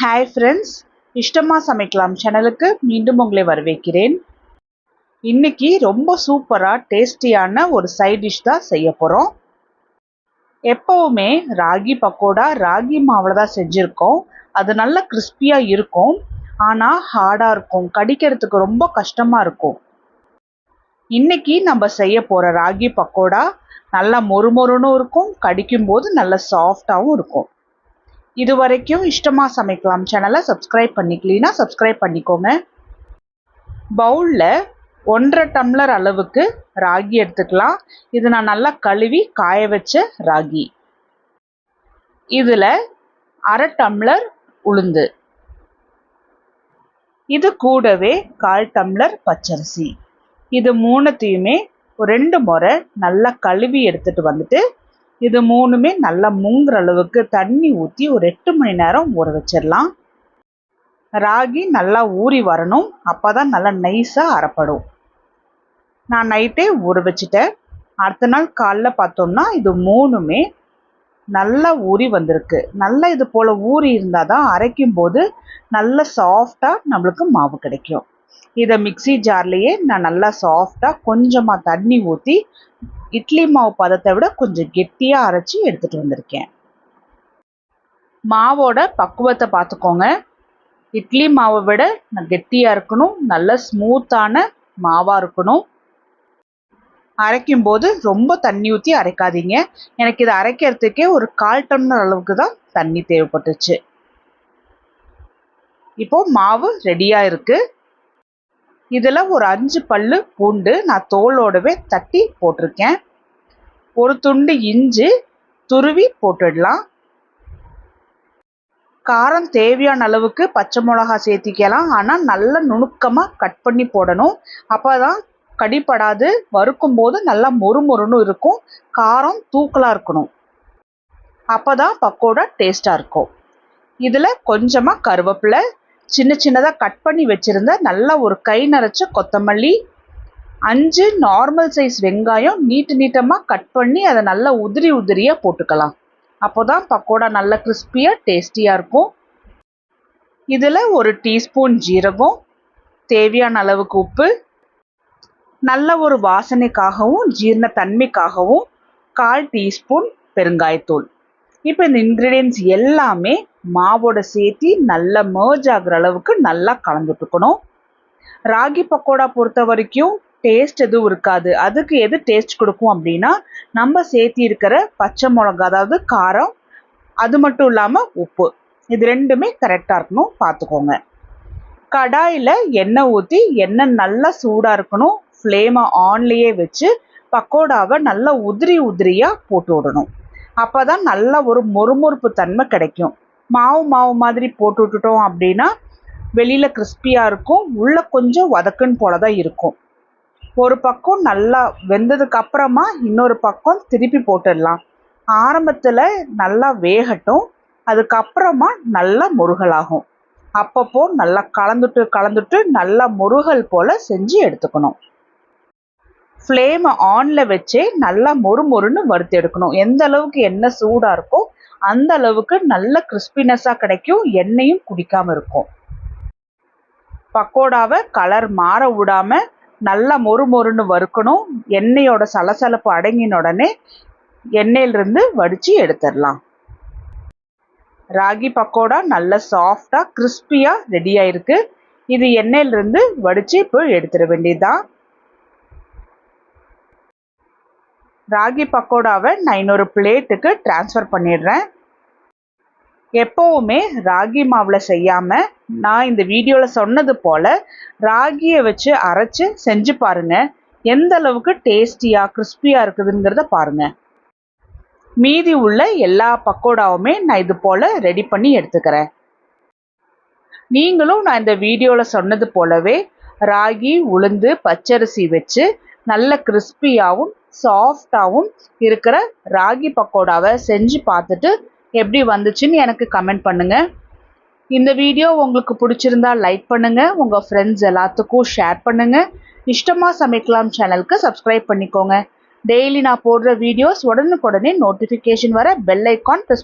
Hi friends இஷ்டமாக சமைக்கலாம் சேனலுக்கு மீண்டும் உங்களை வரவேற்கிறேன். இன்றைக்கி ரொம்ப சூப்பராக டேஸ்டியான ஒரு சைட் டிஷ் தான் செய்ய போகிறோம் எப்போவுமே ராகி பக்கோடா ராகி மாவில் தான் செஞ்சுருக்கோம். அது நல்ல கிறிஸ்பியாக இருக்கும். ஆனால் ஹார்டாக இருக்கும். கடிக்கிறதுக்கு ரொம்ப கஷ்டமாக இருக்கும். இன்னைக்கு நம்ம செய்ய போகிற ராகி பக்கோடா நல்லா மொறுமொறுன்னு இருக்கும். கடிக்கும்போது நல்ல சாஃப்டாகவும் இருக்கும். இது வரைக்கும் இஷ்டமாக சமைக்கலாம் சேனலை சப்ஸ்கிரைப் பண்ணிக்கலனா சப்ஸ்கிரைப் பண்ணிக்கோங்க. பவுலில் ஒன்றரை டம்ளர் அளவுக்கு ராகி எடுத்துக்கலாம். இது நான் நல்லா கழுவி காய வச்ச ராகி. இதில் அரை டம்ளர் உளுந்து. இது கூடவே கால் டம்ளர் பச்சரிசி. இது மூணுத்தையுமே ரெண்டு முறை நல்லா கழுவி எடுத்துட்டு வந்துட்டு இது மூணுமே நல்லா மூங்குற அளவுக்கு தண்ணி ஊற்றி ஒரு எட்டு மணி நேரம் ஊற வச்சிடலாம். ராகி நல்லா ஊறி வரணும். அப்போ தான் நல்லா நைஸாக அரைப்படும். நான் நைட்டே ஊற வச்சுட்டேன். அடுத்த நாள் காலைல பார்த்தோம்னா இது மூணுமே நல்லா ஊறி வந்திருக்கு. நல்லா இது போல் ஊறி இருந்தால் தான் அரைக்கும் போது நல்ல சாஃப்டாக நம்மளுக்கு மாவு கிடைக்கும். இதை மிக்சி ஜார்லேயே நான் நல்லா சாஃப்டாக கொஞ்சமாக தண்ணி ஊற்றி இட்லி மாவு பதத்தை விட கொஞ்சம் கெட்டியாக அரைச்சி எடுத்துகிட்டு வந்திருக்கேன். மாவோட பக்குவத்தை பார்த்துக்கோங்க. இட்லி மாவை விட கெட்டியாக இருக்கணும் நல்ல ஸ்மூத்தான மாவாக இருக்கணும். அரைக்கும் போது ரொம்ப தண்ணி ஊற்றி அரைக்காதீங்க. எனக்கு இதை அரைக்கிறதுக்கே ஒரு கால் டம்ளர் அளவுக்கு தான் தண்ணி தேவைப்பட்டுச்சு. இப்போ மாவு ரெடியாக இருக்குது இதில் ஒரு அஞ்சு பல்லு பூண்டு நான் தோலோடவே தட்டி போட்டிருக்கேன். ஒரு துண்டு இஞ்சி துருவி போட்டுடலாம். காரம் தேவையான அளவுக்கு பச்சை மிளகா சேர்த்திக்கலாம். ஆனால் நல்ல நுணுக்கமாக கட் பண்ணி போடணும். அப்போ தான் கடிப்படாது. வறுக்கும் போது நல்லா மொறுமொறுன்னு இருக்கும். காரம் தூக்கலாக இருக்கணும். அப்போ தான் பக்கோடா டேஸ்ட்டாக இருக்கும். இதில் கொஞ்சமாக கருவேப்பிலை சின்ன சின்னதாக கட் பண்ணி வச்சுருந்த நல்லா ஒரு கை நரைச்ச கொத்தமல்லி அஞ்சு நார்மல் சைஸ் வெங்காயம் நீட்டு நீட்டமாக கட் பண்ணி அதை நல்லா உதிரி உதிரியாக போட்டுக்கலாம். அப்போ தான் பக்கோடா நல்ல கிறிஸ்பியாக டேஸ்டியாக இருக்கும். இதில் ஒரு டீஸ்பூன் ஜீரகம் தேவையான அளவுக்கு உப்பு நல்ல ஒரு வாசனைக்காகவும் ஜீரண தன்மைக்காகவும் கால் டீஸ்பூன் பெருங்காயத்தூள். இப்போ இந்த இன்க்ரீடியன்ஸ் எல்லாமே மாவோட சேர்த்து நல்லா மேர்ஜ் ஆகுற அளவுக்கு நல்லா கலந்துட்டுக்கணும் ராகி பக்கோடா பொறுத்த வரைக்கும் டேஸ்ட் எதுவும் இருக்காது. அதுக்கு எது டேஸ்ட் கொடுக்கும் அப்படின்னா நம்ம சேர்த்தி இருக்கிற பச்சை மிளகா அதாவது காரம் அது மட்டும் இல்லாமல் உப்பு. இது ரெண்டுமே கரெக்டாக இருக்கணும் பார்த்துக்கோங்க கடாயில் எண்ணெய் ஊற்றி எண்ணெய் நல்லா சூடாக இருக்கணும். ஃப்ளேமை ஆன்லேயே வச்சு பக்கோடாவை நல்லா உதிரி உதிரியாக போட்டு விடணும். அப்போ தான் நல்ல ஒரு மொறுமொறுப்பு தன்மை கிடைக்கும். மாவு மாவு மாதிரி போட்டு விட்டுட்டோம் அப்படின்னா வெளியில் கிறிஸ்பியாக இருக்கும் உள்ளே கொஞ்சம் வதக்குன்னு போல தான் இருக்கும். ஒரு பக்கம் நல்லா வெந்ததுக்கு அப்புறமா இன்னொரு பக்கம் திருப்பி போட்டுடலாம். ஆரம்பத்தில் நல்லா வேகட்டும் அதுக்கப்புறமா நல்லா முருகலாகும். அப்பப்போ நல்லா கலந்துட்டு கலந்துட்டு நல்லா முருகல் போல் செஞ்சு எடுத்துக்கணும். ஃப்ளேமை ஆனில் வச்சே நல்லா மொறு மொறுன்னு வறுத்து எடுக்கணும். எந்த அளவுக்கு எண்ணெய் சூடாக இருக்கோ அந்த அளவுக்கு நல்ல கிறிஸ்பினஸ்ஸாக கிடைக்கும். எண்ணெயும் குடிக்காமல் இருக்கும். பக்கோடாவை கலர் மாற விடாமல் நல்லா மொறு மொறுன்னு வறுக்கணும். எண்ணெயோட சலசலப்பு அடங்கின உடனே எண்ணெயிலிருந்து வடித்து எடுத்துடலாம். ராகி பக்கோடா நல்ல சாஃப்டாக கிறிஸ்பியாக ரெடி ஆயிருக்கு. இது எண்ணெயிலிருந்து வடித்து இப்போ எடுத்துட வேண்டியதுதான். ராகி பக்கோடாவை நான் இன்னொரு பிளேட்டுக்கு ட்ரான்ஸ்ஃபர் பண்ணிடுறேன். எப்போவுமே ராகி மாவில் செய்யாமல் நான் இந்த வீடியோவில் சொன்னது போல் ராகியை வச்சு அரைச்சி செஞ்சு பாருங்கள் எந்த அளவுக்கு டேஸ்டியாக கிறிஸ்பியாக இருக்குதுங்கிறத பாருங்கள் மீதி உள்ள எல்லா பக்கோடாவுமே நான் இது போல் ரெடி பண்ணி எடுத்துக்கிறேன். நீங்களும் நான் இந்த வீடியோவில் சொன்னது போலவே ராகி உளுந்து பச்சரிசி வச்சு நல்ல கிறிஸ்பியாகவும் சாஃப்டாகவும் இருக்கிற ராகி பக்கோடாவை செஞ்சு பார்த்துட்டு எப்படி வந்துச்சுன்னு எனக்கு கமெண்ட் பண்ணுங்கள் இந்த வீடியோ உங்களுக்கு பிடிச்சிருந்தா லைக் பண்ணுங்கள் உங்கள் ஃப்ரெண்ட்ஸ் எல்லாத்துக்கும் ஷேர் பண்ணுங்கள் இஷ்டமாக சமைக்கலாம் சேனலுக்கு சப்ஸ்கிரைப் பண்ணிக்கோங்க. டெய்லி நான் போடுற வீடியோஸ் உடனுக்குடனே நோட்டிஃபிகேஷன் வர பெல் ஐக்கான் ப்ரெஸ்